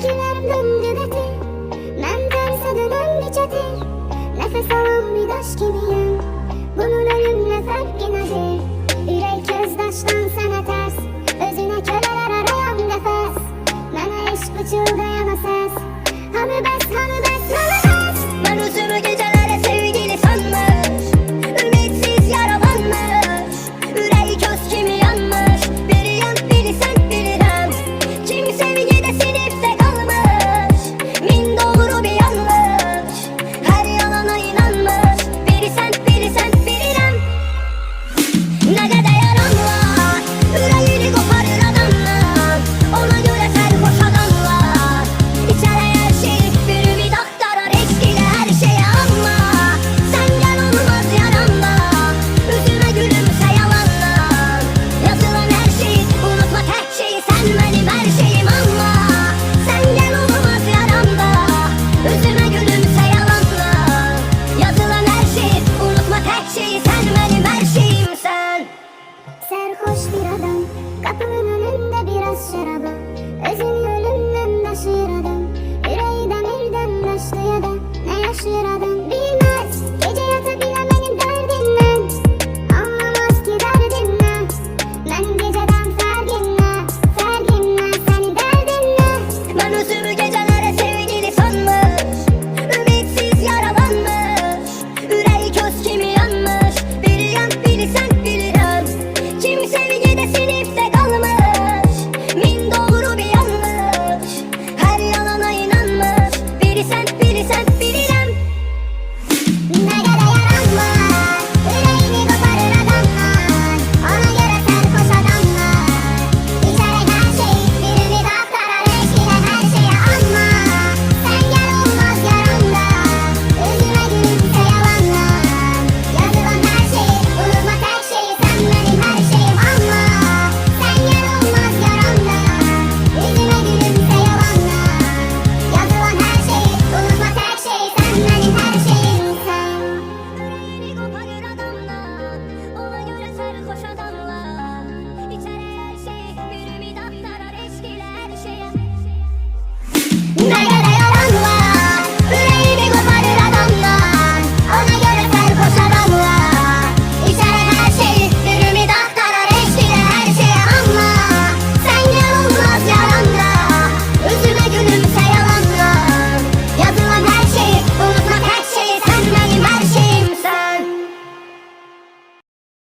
Sakiler döngüdeti Mendense dönen bir çetir Nefes alın bir daş gibiyim Bunun ölümle farkı nedir? Yürek özdaştan